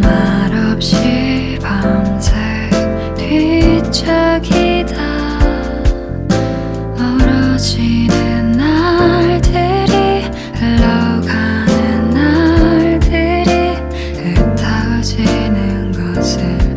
말없이 밤새 뒤척이다. 멀어지는 날들이 흘러가는 날들이 흩어지는 것을